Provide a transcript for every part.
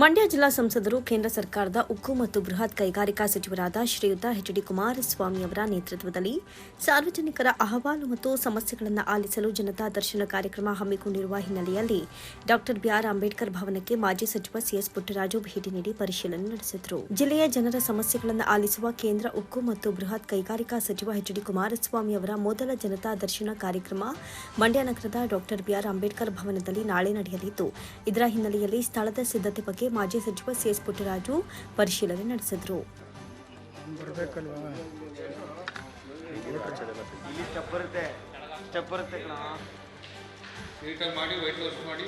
ಮಂಡ್ಯ ಜಿಲ್ಲಾ ಸಂಸದರು, ಕೇಂದ್ರ ಸರ್ಕಾರದ ಉಕ್ಕು ಮತ್ತು ಬೃಹತ್ ಕೈಗಾರಿಕಾ ಸಚಿವರಾದ ಶ್ರೀಯುತ ಎಚ್ ಡಿ ಕುಮಾರಸ್ವಾಮಿ ಅವರ ನೇತೃತ್ವದಲ್ಲಿ ಸಾರ್ವಜನಿಕರ ಅಹವಾಲು ಮತ್ತು ಸಮಸ್ಯೆಗಳನ್ನು ಆಲಿಸಲು ಜನತಾ ದರ್ಶನ ಕಾರ್ಯಕ್ರಮ ಹಮ್ಮಿಕೊಂಡಿರುವ ಹಿನ್ನೆಲೆಯಲ್ಲಿ ಡಾ ಬಿಆರ್ ಅಂಬೇಡ್ಕರ್ ಭವನಕ್ಕೆ ಮಾಜಿ ಸಚಿವ ಸಿಎಸ್ ಪುಟ್ಟರಾಜು ಭೇಟಿ ನೀಡಿ ಪರಿಶೀಲನೆ ನಡೆಸಿದರು. ಜಿಲ್ಲೆಯ ಜನರ ಸಮಸ್ಯೆಗಳನ್ನು ಆಲಿಸುವ ಕೇಂದ್ರ ಉಕ್ಕು ಮತ್ತು ಬೃಹತ್ ಕೈಗಾರಿಕಾ ಸಚಿವ ಎಚ್ ಡಿ ಕುಮಾರಸ್ವಾಮಿ ಅವರ ಮೊದಲ ಜನತಾ ದರ್ಶನ ಕಾರ್ಯಕ್ರಮ ಮಂಡ್ಯ ನಗರದ ಡಾ ಬಿಆರ್ ಅಂಬೇಡ್ಕರ್ ಭವನದಲ್ಲಿ ನಾಳೆ ನಡೆಯಲಿದ್ದು, ಇದರ ಹಿನ್ನೆಲೆಯಲ್ಲಿ ಸ್ಥಳದ ಸಿದ್ಧತೆ ಬಗ್ಗೆ ಮಾಜಿ ಸಚಿವ ಸಿಎಸ್ ಪುಟ್ಟರಾಜು ಪರಿಶೀಲನೆ ನಡೆಸಿದರು. ಮಾಡಿ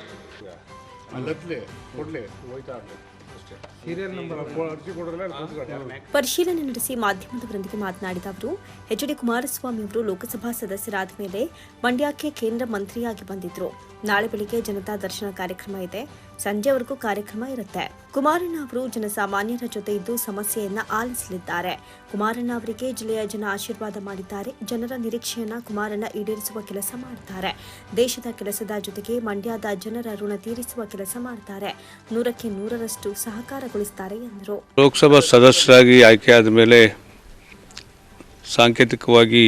ಪರಿಶೀಲನೆ ನಡೆಸಿ ಮಾಧ್ಯಮದವರೊಂದಿಗೆ ಮಾತನಾಡಿದ ಅವರು ಎಚ್ ಡಿ ಕುಮಾರಸ್ವಾಮಿ ಅವರು ಲೋಕಸಭಾ ಸದಸ್ಯರಾದ ಮೇಲೆ ಮಂಡ್ಯಕ್ಕೆ ಕೇಂದ್ರ ಮಂತ್ರಿಯಾಗಿ ಬಂದಿದ್ರು. ನಾಳೆ ಬೆಳಿಗ್ಗೆ ಜನತಾ ದರ್ಶನ ಕಾರ್ಯಕ್ರಮ ಇದೆ. ಸಂಜೆವರೆಗೂ ಕಾರ್ಯಕ್ರಮ ಇರುತ್ತೆ. ಕುಮಾರಣ್ಣ ಅವರು ಜನಸಾಮಾನ್ಯರ ಜೊತೆ ಇದ್ದು ಸಮಸ್ಯೆಯನ್ನ ಆಲಿಸಲಿದ್ದಾರೆ. ಕುಮಾರಣ್ಣ ಅವರಿಗೆ ಜಿಲ್ಲೆಯ ಜನ ಆಶೀರ್ವಾದ ಮಾಡಿದ್ದಾರೆ. ಜನರ ನಿರೀಕ್ಷೆಯನ್ನ ಕುಮಾರಣ್ಣ ಈಡೇರಿಸುವ ಕೆಲಸ ಮಾಡ್ತಾರೆ. ದೇಶದ ಕೆಲಸದ ಜೊತೆಗೆ ಮಂಡ್ಯದ ಜನರ ಋಣ ತೀರಿಸುವ ಕೆಲಸ ಮಾಡ್ತಾರೆ. ನೂರಕ್ಕೆ ನೂರರಷ್ಟು ಸಹಕಾರಗೊಳಿಸುತ್ತಾರೆ ಎಂದರು. ಲೋಕಸಭಾ ಸದಸ್ಯರಾಗಿ ಆಯ್ಕೆಯಾದ ಮೇಲೆ ಸಾಂಕೇತಿಕವಾಗಿ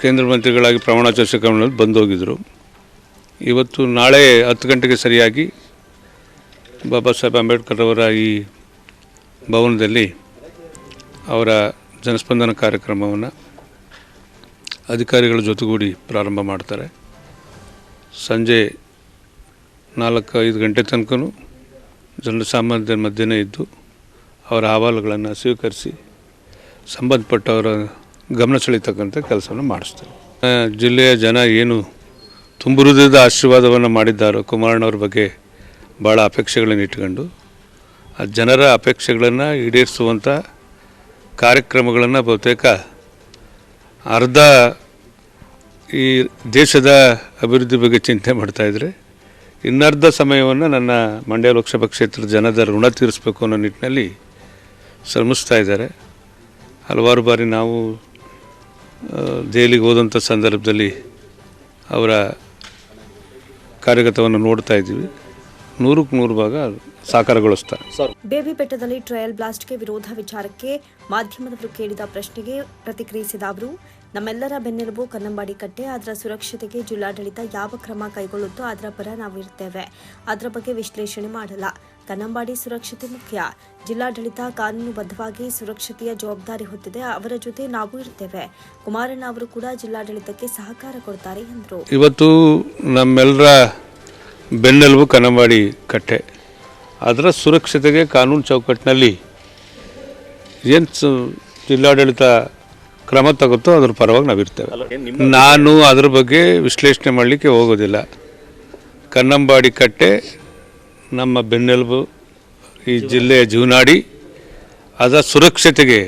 ಕೇಂದ್ರ ಮಂತ್ರಿಗಳಾಗಿ ಪ್ರಮಾಣ ಸ್ವೀಕರಣದಲ್ಲಿ ಬಂದು ಹೋಗಿದ್ದರು ಇವತ್ತು ನಾಳೆ ಹತ್ತು ಗಂಟೆಗೆ ಸರಿಯಾಗಿ ಬಾಬಾ ಸಾಹೇಬ್ ಅಂಬೇಡ್ಕರ್ ಅವರ ಈ ಭವನದಲ್ಲಿ ಅವರ ಜನಸ್ಪಂದನ ಕಾರ್ಯಕ್ರಮವನ್ನು ಅಧಿಕಾರಿಗಳ ಜೊತೆಗೂಡಿ ಪ್ರಾರಂಭ ಮಾಡ್ತಾರೆ. ಸಂಜೆ ನಾಲ್ಕು ಐದು ಗಂಟೆ ತನಕನೂ ಜನಸಾಮಾನ್ಯರ ಮಧ್ಯನೇ ಇದ್ದು ಅವರ ಅಹವಾಲುಗಳನ್ನು ಸ್ವೀಕರಿಸಿ ಸಂಬಂಧಪಟ್ಟವರ ಗಮನ ಸೆಳೀತಕ್ಕಂಥ ಕೆಲಸವನ್ನು ಮಾಡಿಸ್ತಾರೆ. ಜಿಲ್ಲೆಯ ಜನ ಏನು ತುಂಬ ಆಶೀರ್ವಾದವನ್ನು ಮಾಡಿದ್ದಾರೋ ಕುಮಾರಣ್ಣವ್ರ ಬಗ್ಗೆ ಭಾಳ ಅಪೇಕ್ಷೆಗಳನ್ನು ಇಟ್ಕೊಂಡು ಆ ಜನರ ಅಪೇಕ್ಷೆಗಳನ್ನು ಈಡೇರಿಸುವಂಥ ಕಾರ್ಯಕ್ರಮಗಳನ್ನು ಬಹುತೇಕ ಅರ್ಧ ಈ ದೇಶದ ಅಭಿವೃದ್ಧಿ ಬಗ್ಗೆ ಚಿಂತೆ ಮಾಡ್ತಾಯಿದ್ರೆ ಇನ್ನರ್ಧ ಸಮಯವನ್ನು ನನ್ನ ಮಂಡ್ಯ ಲೋಕಸಭಾ ಕ್ಷೇತ್ರದ ಜನದ ಋಣ ತೀರಿಸಬೇಕು ಅನ್ನೋ ನಿಟ್ಟಿನಲ್ಲಿ ಶ್ರಮಿಸ್ತಾ ಇದ್ದಾರೆ. ಹಲವಾರು ಬಾರಿ ನಾವು ದೆಹಲಿಗೆ ಹೋದಂಥ ಸಂದರ್ಭದಲ್ಲಿ ಅವರ ಕಾರ್ಯಗತವನ್ನು ನೋಡ್ತಾ ಇದ್ದೀವಿ. ನೂರಕ್ಕೆ ನೂರು ಭಾಗ ಸಾಕಾರಗೊಳಿಸ್ತಾರೆ. ಬೇಬಿ ಬೆಟ್ಟದಲ್ಲಿ ಟ್ರಯಲ್ ಬ್ಲಾಸ್ಟ್ಗೆ ವಿರೋಧ ವಿಚಾರಕ್ಕೆ ಮಾಧ್ಯಮದವರು ಕೇಳಿದ ಪ್ರಶ್ನೆಗೆ ಪ್ರತಿಕ್ರಿಯಿಸಿದ ಅವರು ನಮ್ಮೆಲ್ಲರ ಬೆನ್ನೆಲುಬು, ಕನ್ನಂಬಾಡಿ ಕಟ್ಟೆ, ಅದರ ಸುರಕ್ಷತೆಗೆ ಜಿಲ್ಲಾಡಳಿತ ಯಾವ ಕ್ರಮ ಕೈಗೊಳ್ಳುತ್ತೋ ಅದರ ಪರ ನಾವು ಇರ್ತೇವೆ ಅದರ ಬಗ್ಗೆ ವಿಶ್ಲೇಷಣೆ ಮಾಡಲ್ಲ. ಕನ್ನಂಬಾಡಿ ಸುರಕ್ಷತೆ ಮುಖ್ಯ. ಜಿಲ್ಲಾಡಳಿತ ಕಾನೂನುಬದ್ಧವಾಗಿ ಸುರಕ್ಷತೆಯ ಜವಾಬ್ದಾರಿ ಹೊತ್ತಿದೆ. ಅವರ ಜೊತೆ ನಾವು ಇರ್ತೇವೆ. ಕುಮಾರಣ್ಣ ಅವರು ಕೂಡ ಜಿಲ್ಲಾಡಳಿತಕ್ಕೆ ಸಹಕಾರ ಕೊಡ್ತಾರೆ ಎಂದರು. ಇವತ್ತು ನಮ್ಮೆಲ್ಲರ ಬೆನ್ನೆಲುಬು ಕನ್ನಂಬಾಡಿ ಕಟ್ಟೆ. ಅದರ ಸುರಕ್ಷತೆಗೆ ಕಾನೂನು ಚೌಕಟ್ಟಿನಲ್ಲಿ ಏನು ಜಿಲ್ಲಾಡಳಿತ ಕ್ರಮ ತಗುತ್ತೋ ಅದ್ರ ಪರವಾಗಿ ನಾವಿರ್ತೇವೆ. ನಾನು ಅದ್ರ ಬಗ್ಗೆ ವಿಶ್ಲೇಷಣೆ ಮಾಡಲಿಕ್ಕೆ ಹೋಗೋದಿಲ್ಲ. ಕನ್ನಂಬಾಡಿ ಕಟ್ಟೆ ನಮ್ಮ ಬೆನ್ನೆಲುಬು ಈ ಜಿಲ್ಲೆಯ ಜೀವನಾಡಿ ಅದರ ಸುರಕ್ಷತೆಗೆ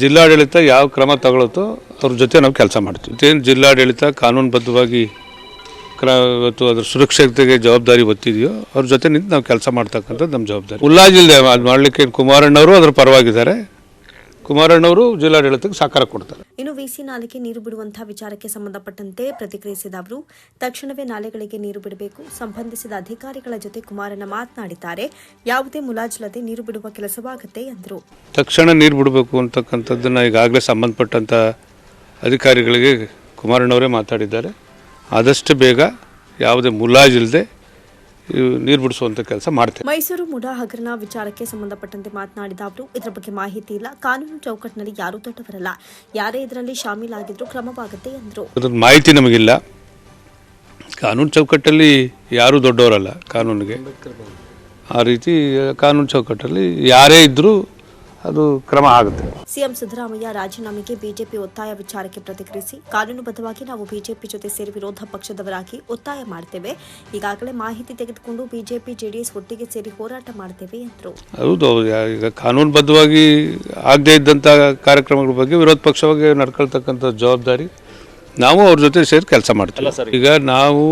ಜಿಲ್ಲಾಡಳಿತ ಯಾವ ಕ್ರಮ ತಗೊಳುತ್ತೋ ಅವ್ರ ಜೊತೆ ನಾವು ಕೆಲಸ ಮಾಡ್ತೀವಿ. ಏನು ಜಿಲ್ಲಾಡಳಿತ ಕಾನೂನುಬದ್ಧವಾಗಿ ಕ್ರ ಇವತ್ತು ಅದ್ರ ಸುರಕ್ಷತೆಗೆ ಜವಾಬ್ದಾರಿ ಒತ್ತಿದೆಯೋ ಅವ್ರ ಜೊತೆ ನಿಂತು ನಾವು ಕೆಲಸ ಮಾಡ್ತಕ್ಕಂಥದ್ದು ನಮ್ಮ ಜವಾಬ್ದಾರಿ. ಉಲ್ಲಾಜಿಲ್ದೆ ಅದು ಮಾಡಲಿಕ್ಕೆ ಕುಮಾರಣ್ಣವರು ಅದ್ರ ಪರವಾಗಿದ್ದಾರೆ. ಕುಮಾರಣ್ಣವರು ಜಿಲ್ಲಾಡಳಿತಕ್ಕೆ ಸಹಕಾರ ಕೊಡ್ತಾರೆ. ಇನ್ನು ವಿಸಿ ನಾಲೆಗೆ ನೀರು ಬಿಡುವಂತಹ ವಿಚಾರಕ್ಕೆ ಸಂಬಂಧಪಟ್ಟಂತೆ ಪ್ರತಿಕ್ರಿಯಿಸಿದ ಅವರು ತಕ್ಷಣವೇ ನಾಲೆಗಳಿಗೆ ನೀರು ಬಿಡಬೇಕು. ಸಂಬಂಧಿಸಿದ ಅಧಿಕಾರಿಗಳ ಜೊತೆ ಕುಮಾರಣ್ಣ ಮಾತನಾಡಿದ್ದಾರೆ. ಯಾವುದೇ ಮುಲಾಜಿಲ್ಲದೆ ನೀರು ಬಿಡುವ ಕೆಲಸವಾಗುತ್ತೆ ಎಂದರು. ತಕ್ಷಣ ನೀರು ಬಿಡಬೇಕು ಅಂತಕ್ಕಂಥದ್ದನ್ನು ಈಗಾಗಲೇ ಸಂಬಂಧಪಟ್ಟಂಥ ಅಧಿಕಾರಿಗಳಿಗೆ ಕುಮಾರಣ್ಣವರೇ ಮಾತಾಡಿದ್ದಾರೆ. ಆದಷ್ಟು ಬೇಗ ಯಾವುದೇ ಮುಲಾಜಿಲ್ಲದೆ ನೀರು ಬಿಡಿಸುವಂತ ಕೆಲಸ ಮಾಡ್ತೇವೆ. ಮೈಸೂರು ಮುಡಾ ಹಗರಣ ವಿಚಾರಕ್ಕೆ ಸಂಬಂಧಪಟ್ಟಂತೆ ಮಾತನಾಡಿದ ಅವರು ಇದರ ಬಗ್ಗೆ ಮಾಹಿತಿ ಇಲ್ಲ. ಕಾನೂನು ಚೌಕಟ್ಟಿನಲ್ಲಿ ಯಾರೂ ದೊಡ್ಡವರಲ್ಲ ಯಾರೇ ಇದರಲ್ಲಿ ಶಾಮೀಲಾಗಿದ್ರು ಕ್ರಮವಾಗುತ್ತೆ ಎಂದರು. ಅದ್ರ ಮಾಹಿತಿ ನಮಗಿಲ್ಲ. ಕಾನೂನು ಚೌಕಟ್ಟಲ್ಲಿ ಯಾರೂ ದೊಡ್ಡವರಲ್ಲ ಕಾನೂನಿಗೆ. ಆ ರೀತಿ ಕಾನೂನು ಚೌಕಟ್ಟಲ್ಲಿ ಯಾರೇ ಇದ್ದರೂ ಅದು ಕ್ರಮ ಆಗುತ್ತೆ. ಸಿಎಂ ಸಿದ್ದರಾಮಯ್ಯ ರಾಜೀನಾಮೆಗೆ ಬಿಜೆಪಿ ಒತ್ತಾಯ ವಿಚಾರಕ್ಕೆ ಪ್ರತಿಕ್ರಿಯಿಸಿ ಕಾನೂನುಬದ್ಧವಾಗಿ ನಾವು ಬಿಜೆಪಿ ಜೊತೆ ಸೇರಿ ವಿರೋಧ ಪಕ್ಷದವರಾಗಿ ಒತ್ತಾಯ ಮಾಡ್ತೇವೆ. ಈಗಾಗಲೇ ಮಾಹಿತಿ ತೆಗೆದುಕೊಂಡು ಬಿಜೆಪಿ ಜೆಡಿಎಸ್ ಒಟ್ಟಿಗೆ ಸೇರಿ ಹೋರಾಟ ಮಾಡ್ತೇವೆ ಎಂದರು. ಹೌದು ಈಗ ಕಾನೂನುಬದ್ಧವಾಗಿ ಆಗದೇ ಇದ್ದಂಥ ಕಾರ್ಯಕ್ರಮಗಳ ಬಗ್ಗೆ ವಿರೋಧ ಪಕ್ಷವಾಗಿ ನಡ್ಕೊಳ್ತಕ್ಕಂಥ ಜವಾಬ್ದಾರಿ ನಾವು ಅವ್ರ ಜೊತೆ ಸೇರಿ ಕೆಲಸ ಮಾಡ್ತೀವಿ. ಈಗ ನಾವು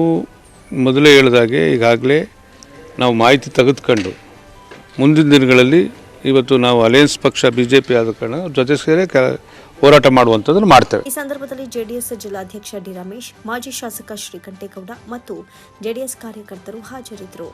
ಮೊದಲೇ ಹೇಳಿದಾಗೆ ಈಗಾಗಲೇ ನಾವು ಮಾಹಿತಿ ತೆಗೆದುಕೊಂಡು ಮುಂದಿನ ದಿನಗಳಲ್ಲಿ ಇವತ್ತು ನಾವು ಅಲಯನ್ಸ್ ಪಕ್ಷ ಬಿಜೆಪಿ ಆದ ಕಾರಣ ಜೊತೆ ಸೇರಿ ಹೋರಾಟ ಮಾಡುವಂಥದ್ದನ್ನು ಮಾಡ್ತೇವೆ. ಈ ಸಂದರ್ಭದಲ್ಲಿ ಜೆಡಿಎಸ್ ಜಿಲ್ಲಾಧ್ಯಕ್ಷ ಡಿ ರಮೇಶ್, ಮಾಜಿ ಶಾಸಕ ಶ್ರೀಕಂಠೇಗೌಡ ಮತ್ತು ಜೆಡಿಎಸ್ ಕಾರ್ಯಕರ್ತರು ಹಾಜರಿದ್ದರು.